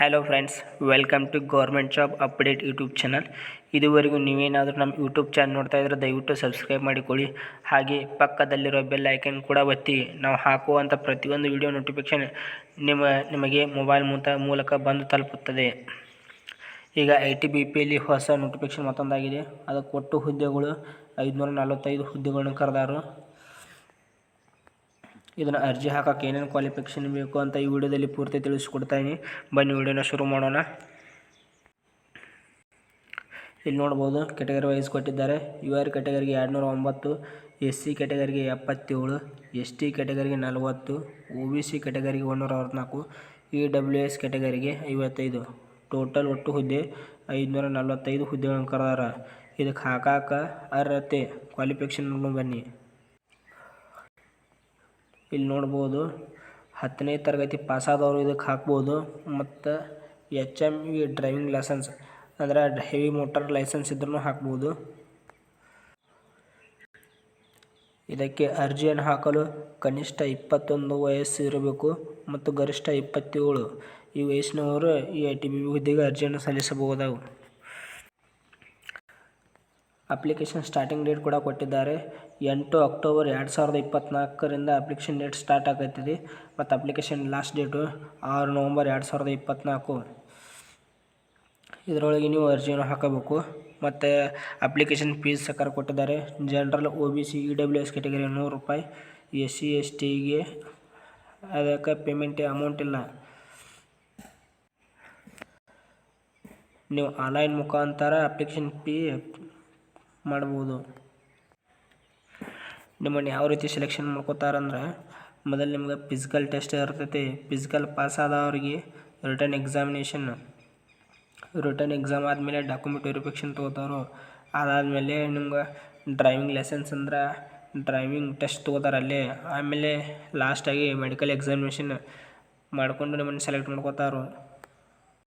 Hello friends welcome to government job update YouTube channel ಇದುವರೆಗೂ ನೀವೇನಾದರೂ ನಮ್ಮ ಯೂಟ್ಯೂಬ್ ಚಾನಲ್ ನೋಡ್ತಾ ಇದ್ದರೆ ದಯವಿಟ್ಟು ಸಬ್ಸ್ಕ್ರೈಬ್ ಮಾಡಿಕೊಳ್ಳಿ. ಹಾಗೆ ಪಕ್ಕದಲ್ಲಿರೋ ಬೆಲ್ ಐಕನ್ ಕೂಡ ಒತ್ತಿ. ನಾವು ಹಾಕುವಂಥ ಪ್ರತಿಯೊಂದು ವಿಡಿಯೋ ನೋಟಿಫಿಕೇಶನ್ ನಿಮ್ಮ, ನಿಮಗೆ ಮೊಬೈಲ್ ಮೂತ, ಮೂಲಕ ಬಂದು ತಲುಪುತ್ತದೆ. ಈಗ ಐ ಟಿ ಬಿ ಪಿಯಲ್ಲಿ ಹೊಸ ನೋಟಿಫಿಕೇಶನ್ ಮತ್ತೊಂದಾಗಿದೆ. ಅದಕ್ಕೆ ಒಟ್ಟು ಹುದ್ದೆಗಳು ಐದುನೂರ ನಲವತ್ತೈದು ಹುದ್ದೆಗಳನ್ನು ಕರೆದಾರು. ಇದನ್ನು ಅರ್ಜಿ ಹಾಕೋಕೆ ಏನೇನು ಕ್ವಾಲಿಫಿಕೇಷನ್ ಬೇಕು ಅಂತ ಈ ವಿಡಿಯೋದಲ್ಲಿ ಪೂರ್ತಿ ತಿಳಿಸ್ಕೊಡ್ತಾಯಿನಿ ಬನ್ನಿ ವಿಡಿಯೋನ ಶುರು ಮಾಡೋಣ. ಇಲ್ಲಿ ನೋಡ್ಬೋದು ಕೆಟಗರಿ ವೈಸ್ ಕೊಟ್ಟಿದ್ದಾರೆ. ಯು ಆರ್ ಕೆಟಗರಿಗೆ ಎರಡುನೂರ ಒಂಬತ್ತು ಎಸ್ ಸಿ ಕೆಟಗರಿಗೆ ಎಪ್ಪತ್ತೇಳು ಎಸ್ ಟಿ ಕೆಟಗರಿಗೆ ನಲವತ್ತು ಒ ಬಿ ಸಿ ಕೆಟಗರಿಗೆ ಒಂದೂರ ಅರವತ್ನಾಲ್ಕು ಇ ಡಬ್ಲ್ಯೂ ಎಸ್ ಕೆಟಗರಿಗೆ ಐವತ್ತೈದು. ಟೋಟಲ್ ಒಟ್ಟು ಹುದ್ದೆ ಐದುನೂರ ನಲವತ್ತೈದು ಹುದ್ದೆಗಳನ್ನು ಕರೆದಾರ. ಇದಕ್ಕೆ ಹಾಕಾಕ ಅರ್ಹತೆ ಕ್ವಾಲಿಫಿಕೇಷನ್ ಬನ್ನಿ. ಇಲ್ಲಿ ನೋಡ್ಬೋದು ಹತ್ತನೇ ತರಗತಿ ಪಾಸಾದವರು ಇದಕ್ಕೆ ಹಾಕ್ಬೋದು. ಮತ್ತು H M E driving licence ಅಂದರೆ ಹೆವಿ ಮೋಟರ್ ಲೈಸೆನ್ಸ್ ಇದ್ರೂ ಹಾಕ್ಬೋದು. ಇದಕ್ಕೆ ಅರ್ಜಿಯನ್ನು ಹಾಕಲು ಕನಿಷ್ಠ ಇಪ್ಪತ್ತೊಂದು ವಯಸ್ಸು ಇರಬೇಕು ಮತ್ತು ಗರಿಷ್ಠ ಇಪ್ಪತ್ತೇಳು. ಈ ವಯಸ್ಸಿನವರು ಈ ಐ ಟಿ ಬಿ ಹುದ್ದೆಗೆ ಅರ್ಜಿಯನ್ನು ಸಲ್ಲಿಸಬಹುದಾವು. ಅಪ್ಲಿಕೇಶನ್ ಸ್ಟಾರ್ಟಿಂಗ್ ಡೇಟ್ ಕೂಡ ಕೊಟ್ಟಿದ್ದಾರೆ. ಎಂಟು ಅಕ್ಟೋಬರ್ ಎರಡು ಸಾವಿರದ ಇಪ್ಪತ್ತ್ನಾಲ್ಕರಿಂದ ಅಪ್ಲಿಕೇಶನ್ ಡೇಟ್ ಸ್ಟಾರ್ಟ್ ಆಗೈತಿದೆ. ಮತ್ತು ಅಪ್ಲಿಕೇಶನ್ ಲಾಸ್ಟ್ ಡೇಟು ಆರು ನವಂಬರ್ ಎರಡು ಸಾವಿರದ ಇಪ್ಪತ್ತ್ನಾಲ್ಕು ಇದರೊಳಗೆ ನೀವು ಅರ್ಜಿಯನ್ನು ಹಾಕಬೇಕು. ಮತ್ತು ಅಪ್ಲಿಕೇಶನ್ ಫೀಸ್ ಸಕಾರ ಕೊಟ್ಟಿದ್ದಾರೆ. General O B C E W S category ನೂರು ರೂಪಾಯಿ. ಎಸ್ ಸಿ ಎಸ್ ಟಿಗೆ ಅದಕ್ಕೆ ಪೇಮೆಂಟ್ ಅಮೌಂಟ್ ಇಲ್ಲ. ನೀವು ಆನ್ಲೈನ್ ಮುಖಾಂತರ ಅಪ್ಲಿಕೇಶನ್ ಫೀ ಮಾಡ್ಬೋದು. ನಿಮ್ಮನ್ನು ಯಾವ ರೀತಿ ಸೆಲೆಕ್ಷನ್ ಮಾಡ್ಕೋತಾರಂದ್ರೆ, ಮೊದಲು ನಿಮ್ಗೆ ಫಿಸಿಕಲ್ ಟೆಸ್ಟ್ ಇರ್ತೈತಿ. ಫಿಸಿಕಲ್ ಪಾಸ್ ಆದವ್ರಿಗೆ ರಿಟರ್ನ್ ಎಕ್ಸಾಮಿನೇಷನ್ ರಿಟರ್ನ್ ಎಕ್ಸಾಮ್ ಆದಮೇಲೆ ಡಾಕ್ಯುಮೆಂಟ್ ವೆರಿಫಿಕೇಷನ್ ತೊಗೋತಾರೆ ಅದಾದಮೇಲೆ ನಿಮ್ಗೆ ಡ್ರೈವಿಂಗ್ ಲೈಸೆನ್ಸ್ ಅಂದ್ರೆ ಡ್ರೈವಿಂಗ್ ಟೆಸ್ಟ್ ತೊಗೋತಾರೆ ಅಲ್ಲಿ. ಆಮೇಲೆ ಲಾಸ್ಟಾಗಿ ಮೆಡಿಕಲ್ ಎಕ್ಸಾಮಿನೇಷನ್ ಮಾಡಿಕೊಂಡು ನಿಮ್ಮನ್ನು ಸೆಲೆಕ್ಟ್ ಮಾಡ್ಕೋತಾರೋ